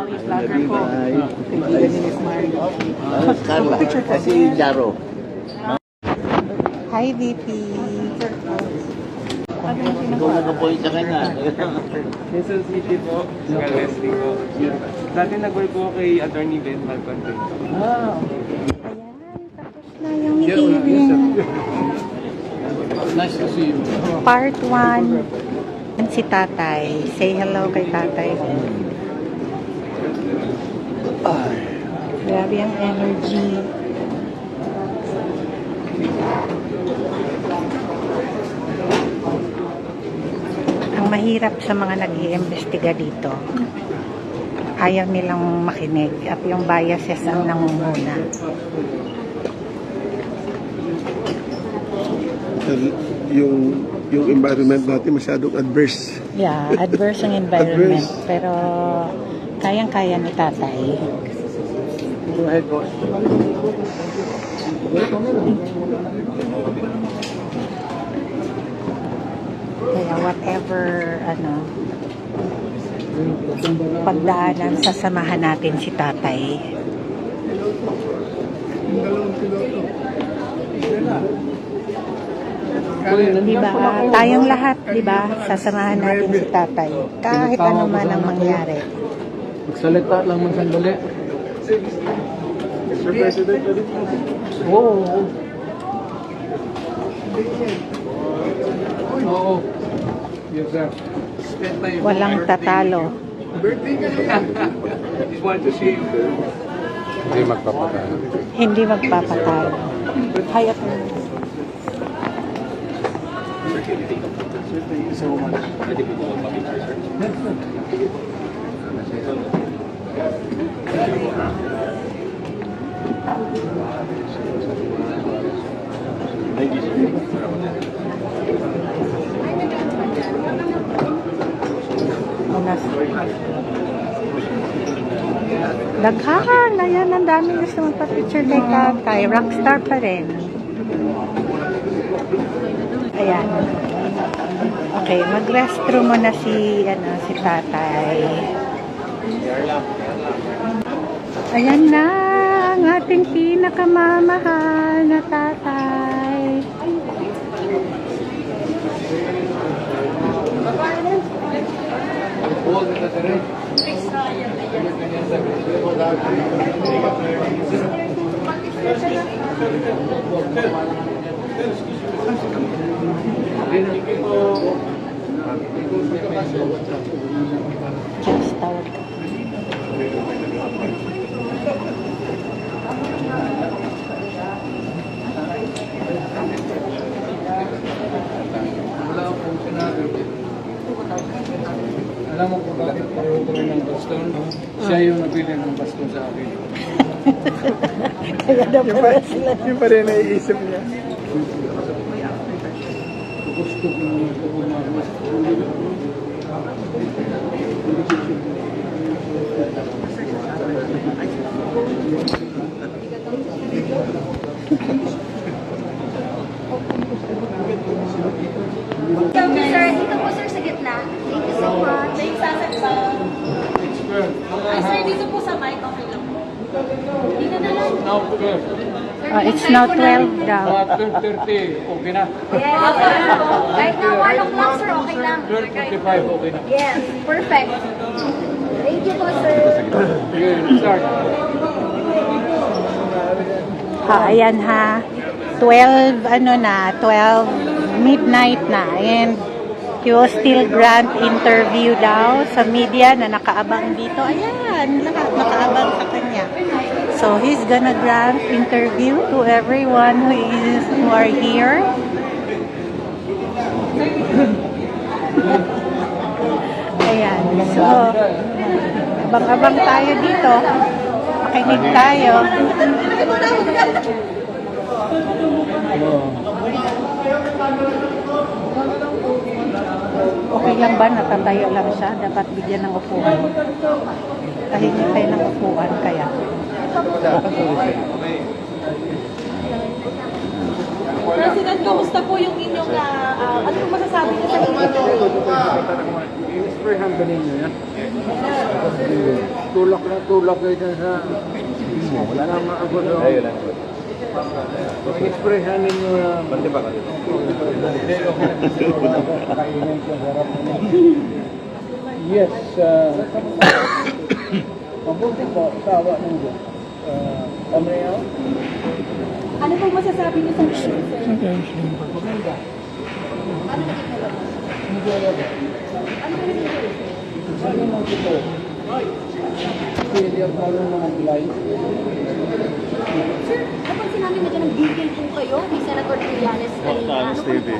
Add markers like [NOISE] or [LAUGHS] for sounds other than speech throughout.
Mali, vlogger po. Ay, Miss Mari. ah, Carla, kasi Jaro. Hi, VP. Ikaw nag-appoint sa kanya. Quezon City po, Scar Leslie po. Dati nag-work po kay Attorney Ben Malconte. Ah, Ayan, tapos na yung hearing. Nice to see you. Part 1. Si tatay. Say hello kay tatay. Grabe ang energy. Ang mahirap sa mga nag iimbestiga dito, ayaw nilang makinig at yung biases ang nangunguna. yung yung environment natin masyadong adverse. Yeah, adverse ang environment. Adverse. Pero kayang-kaya ni tatay. Go ahead, boss. Kaya whatever, ano, pagdaanan, sasamahan natin si tatay. Di ba? Tayong lahat, di ba? Sasamahan natin si tatay. Kahit ano man ang mangyari. Magsalita lang man sandali. Mr. President, Oo. Oo. Yes, sir. Walang tatalo. [LAUGHS] Just want to see you. hindi magpapatalo. Hindi magpapatalo. Hayat mo. Unas. Daghan! Ayan, ang dami gusto magpa-picture kay tatay. Rockstar pa rin. Ayan. Okay, mag-restroom muna si, ano, si tatay. Ayan na ating pinakamamahal na tatay. Just Alam mo kung bakit pareho kami ng baston? Siya yung nabili ng baston sa akin. Kaya na pala sila. Yung pa rin naiisip niya. Gusto ko nang pupumakas. Thank you, sir. Dito po, sir, sa gitna. Thank you so much. Thanks, sasaksa. Ay, sir, dito po sa mic. Okay lang po. Dito na lang. Now, sir. Ah, it's now 12 daw. Mga 12.30, okay na. Yes. Right now, 1 o'clock, sir. Okay lang. 12.45, okay na. Yes. Perfect. Thank you po, sir. Sige, start. Ha, ayan ha. 12, ano na, 12 midnight na. And will still grant interview daw sa media na nakaabang dito. Ayan, lahat nakaabang sa kanya. So, he's gonna grant interview to everyone who is who are here. Ayan. So, abang-abang tayo dito. Makinig tayo. Okay lang ba? Natatayo lang siya. Dapat bigyan ng upuan. Tahimik tayo ng upuan kaya. President, kamusta po yung inyong, ah, ano po masasabi niyo sa inyo? I-sprayhan ba ninyo yan? Tulak na tulak kayo dyan sa... Wala na maabot. Ayun lang. I-sprayhan ninyo na... Bante ba ka dito? Yes. Uh, mabuti po, tawa ng Diyos. Uh, kami yan? Ano po masasabi niyo sa issue, sir? Maganda. Hindi talaga. Ano mo ito? Pwede ang parang mga bilay. Sir, napansin namin na dyan ang bigil po kayo ni Senator Trillanes kanina. Ano po ito?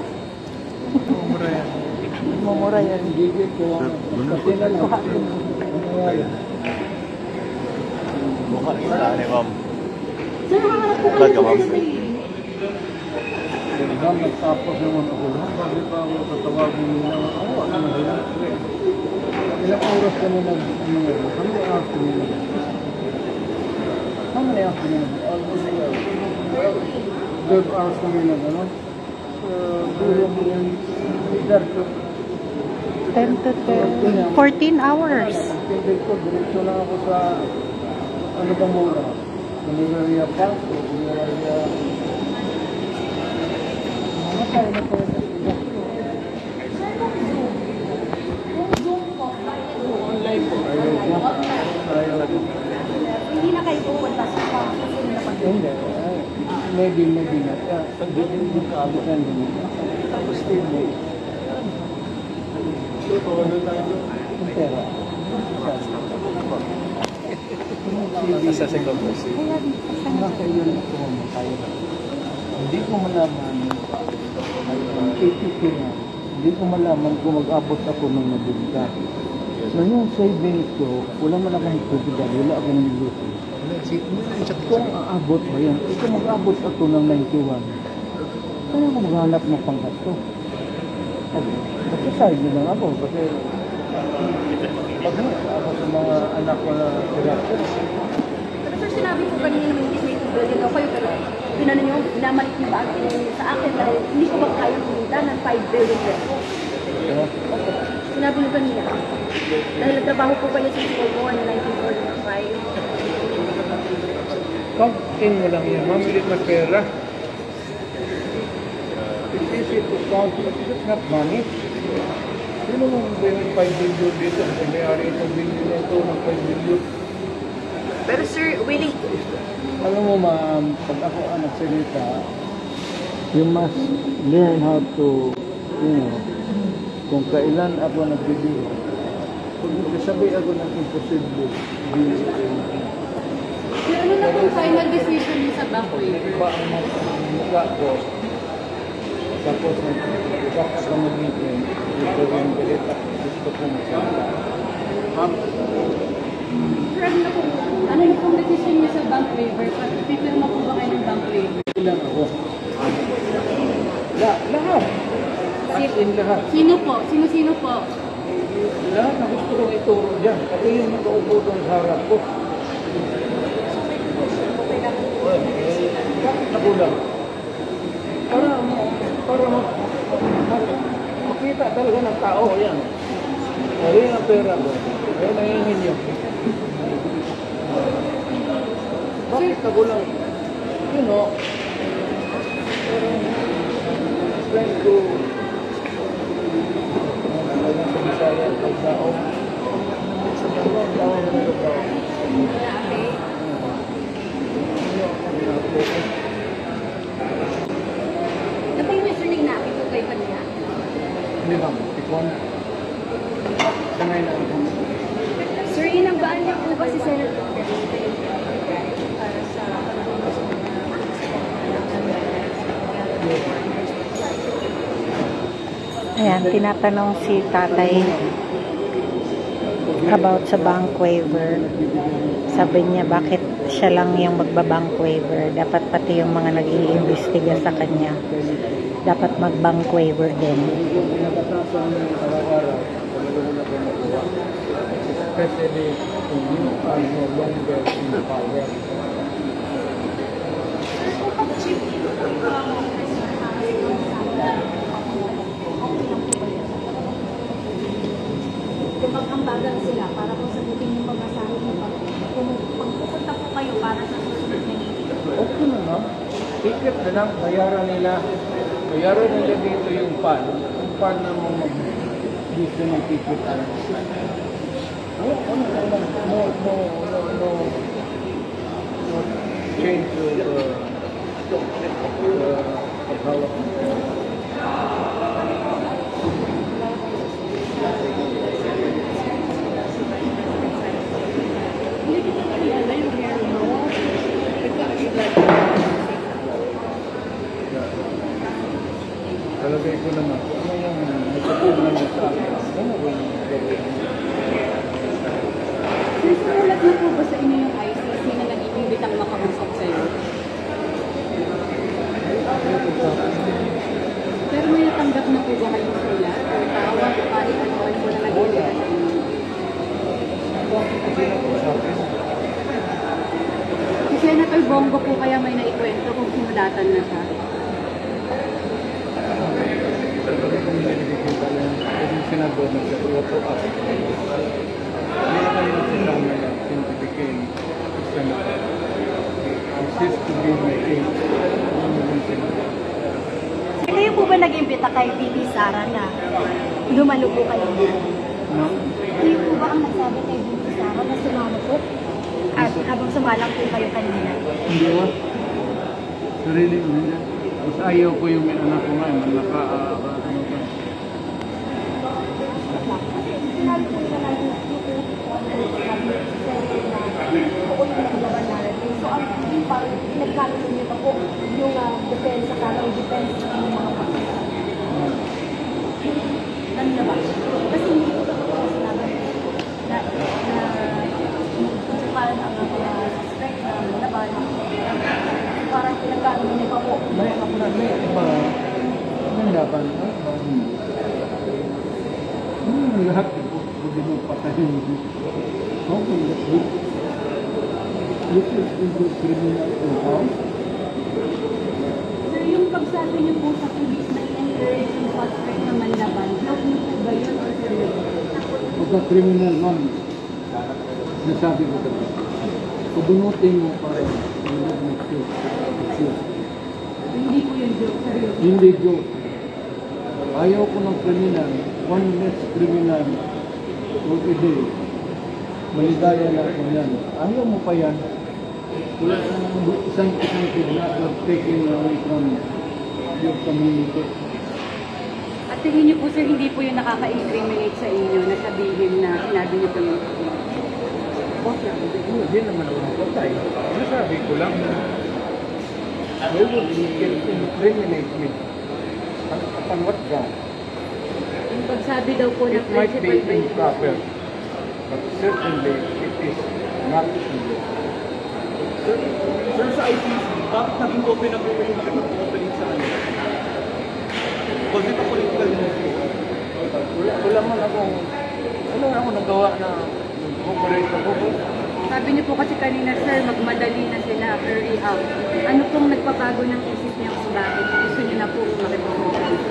Mumura yan. Gigit ko. Kasi na lang. Ano yan? Sir, hahanap po kayo sa Senator Hanggang nagtapos naman ako. Bakit pa ako tatawagin nila? Ano? Ano sila? Ilang oras kami nag... Ano nga? Hours kami nag... Almost uh, 12 hours kami nag... Ano? Uh, dulo mo yan. Either to 10 to 12. 14 hours. Pagpindil ko, diretso na ako sa ano ba muna? Pumiraria Park o Pumiraria... Mga tayo na tayo na Kung Zoom po, Online po. Ayaw ko. Ayaw ko. hindi na kayo pupunta sa pang-susunod na pag Hindi. ay, Maybe, maybe not. Yeah. Depende mo. Tapos still may... Yung pera. Sa second kasi. Nasa iyo na ito tayo. Hindi ko malaman. 80 na. Hindi ko malaman kung mag-abot ako ng nabigka. So yung savings ko, wala man akong tubig, wala akong niluto. Kung aabot ba yan? Eh, Kung mag-abot ako ng 91, kaya ako maghanap ng panggasto. Sabi, Kasi side na lang ako kasi pag ako sa mga anak ko na sila, Pero sir, sinabi po kanina ng Ministry of Billion daw kayo, pero pinano nyo, binamalik nyo ba ang sa akin na hindi ko ba kayang kumita ng 5 billion pesos? Sinabi nyo kanina. Dahil nagtrabaho po kayo sa School War na 1945. Counting mo lang yan, mamilit na pera. It's easy to count, but it's not money. Sino mo may 5 billion dito? Kung may-ari itong billion na ito ng 5 billion. Pero sir, willing Alam mo ma'am, pag ako ang nagsalita, you must learn how to, you know, kung kailan ako nagbibiro. Pag nagsasabi ako ng imposible, di, Sir, ano na pong final decision niyo sa bank waiver? ba ang mukha ko, tapos nag-back sa mag-meeting, gusto ko yung balita, gusto ko magsalita. Ma'am, Sir, ano na pong, ano na pong decision niyo sa bank waiver? Pipirma po ba kayo ng bank waiver? ilan ako? La, lahat. As in lahat. Sino po? Sino-sino po? Lahat na gusto kong ituro dyan. Pati yung nakaupo doon sa harap ko. Well, eh, bakit nagulang? Para, para ma, ma, makita talaga ng tao yan. Ayun ang pera ko. Ayun ang hingin niyo. Bakit nagulang? You know, trying to sa tao. Sa dalawang tao na nagagawa. na po yung po kayo kanina. Hindi ba? Tikwan. Sanay na ito. Sir, inambaan niyo po ba si Senator para sa Ayan, tinatanong si tatay about sa bank waiver. Sabi niya, bakit siya lang yung magbabank waiver. Eh, dapat pati yung mga nag-iimbestiga sa kanya, dapat magbank waiver eh, din. Especially when you are no longer in power. Kapag ang bagal sila, para kung sagutin yung pamasahin mo Okay na lang. Ticket na lang, bayaran nila. Bayaran nila dito yung pan. Yung pan na mo mag-gusto ng ticket. Ano, ano, ano, ano, no, no, no, no, no change of uh, uh, paghawak ng Hindi ko pa kilala yung hair mo. Talagay ko naman. Ano yung nagkatunan mo sa akin? Ano ba yung gagawin mo? Sir, sumulat na po ba sa inyo yung ICC na nagiging bitang makausap sa'yo? Pero may natanggap na po ba kayong sulat or tawag o kahit ano ano na nagiging sa inyo? Si Senator Bongo po kaya may naikwento kung sinulatan na siya. Na sa Up. Hindi naman yung sasama na certificate sa senator. Insist to be my king. Ano? Eh, kayo po ba nag-imbita kay VP Sara na lumalo po kayo? Ma'am, Kayo po ba ang nagsabi kay VP Sara na sumama po? At habang sumalang po kayo kanina? hindi ba? Sarili ko hindi. Mas ayaw ko yung anak ko ngayon. Naka, uh, ano pa. Sinabi po nila na yung po yung naglaban natin. So, ang parang pinagkalo niyo po yung uh, depensa, parang depensa ng mga pakita. Ano na ba? Kasi hindi ko pa po sinabi na na parang ang mga suspect na laban. Parang pinagkalo niyo pa po. May ako na may iba. Maganda pa. Hmm, lahat. Hindi mo patayin. Is into criminal house. Sir, yung pagsabi niyo po sa police na i-encourage yung suspect na manlaban, niyo po ba yun or seryoso? Pagka criminal, ma'am, nasabi ko talaga. Pabunutin mo pa rin. Hindi po yun joke, seryoso. Hindi joke. Ayaw ko ng criminal. One less criminal. Every day. Maligaya na ako yan. Ayaw mo pa yan. Wala nang isang isang kidnapper taking away from your community. At tingin niyo po sir, hindi po yung nakaka-incriminate sa inyo na sabihin na sinabi niyo po yung Bakit? Hindi naman ako napatay. Nasabi ko lang. They would incriminate me. Upon what ground? Yung pagsabi daw po ng It might be improper, but certainly it is not illegal. Sir, sa ICC, bakit naging open up yung ng opening sa ano? Was it a political move? Wala, wala man akong, wala ako nagawa na cooperate ako. Sabi niyo po kasi kanina sir, magmadali na sila, hurry up. Ano pong nagpabago ng isip niyo kung bakit gusto niyo na po makipag-conference?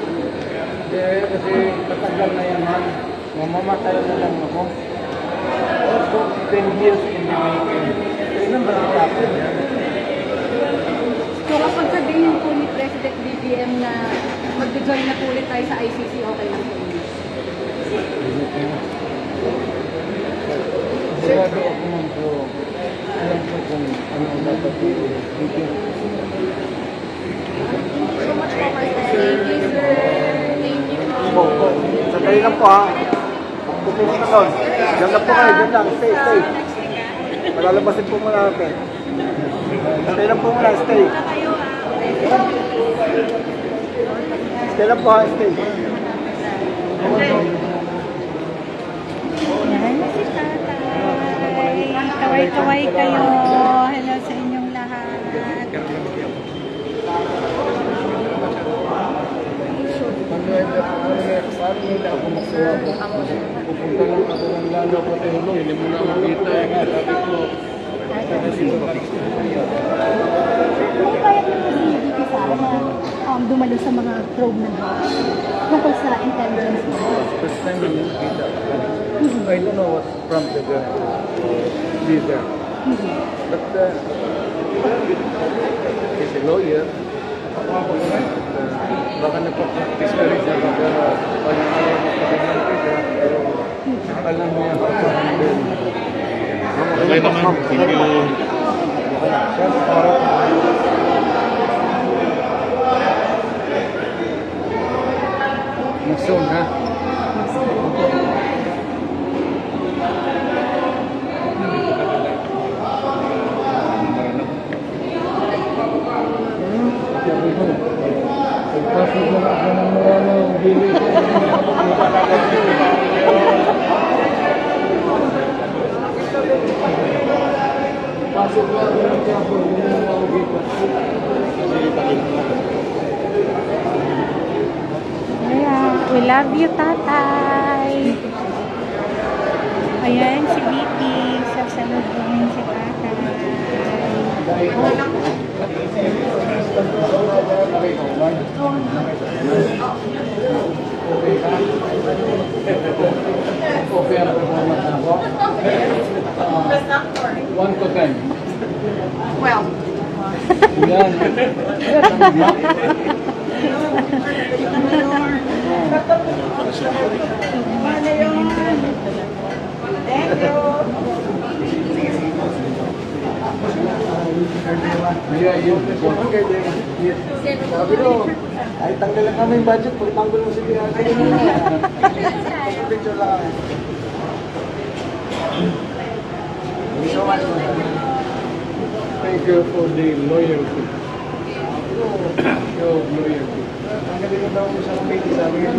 Eh, kasi matagal na yan, man. Mamamatay na lang ako. Also, 10 years in the making. So kapag sabihin po ni President BBM na mag-join na po ulit tayo sa ICC, okay lang po yun. Sigurado ako man po. Alam ko kung ano ang dapat gawin. Thank you. So much po, Thank you, sir. Thank you po. Sandali lang po ha. Pupunta na doon. Diyan lang po kayo, diyan lang. Stay, stay. Malalabasin po muna natin. Stay lang po muna, stay. Stay lang po stay. Yan na si tatay. Kaway-kaway kayo. Hello sa inyong lahat. Ano nila, ano nila, paano nila ako makuha ko? Pupunta lang ako ng lalo ko tayo. Hindi mo na makita eh. Sabi ko, May bayad na po si VP Sara na sa mga probe ng House tungkol sa intelligence mo. first time na nakita. I don't know what prompted them to be there. But he's a lawyer. Baka nagpa-discourage na ba pero walang alam na presidente siya pero alam niya kung saan din. Okay naman. Thank you. Sir, para Mason, ha? Sabi ko, pagpasok na ako ng marami ang bili ko. Pasok na ako ng tiyapo, hindi na ako dito. Ayan, we love you, tatay. Ayan, si BP. Sasalubungin si tatay. Okay one to ten. Well, Yan. Yeah, yun. Sabi ay tanggalan kami yung budget, pagtanggol mo si Pinay. Picture lang. Thank you for the loyalty. Show of loyalty. Ang galing daw mo sa committee, sabi nga.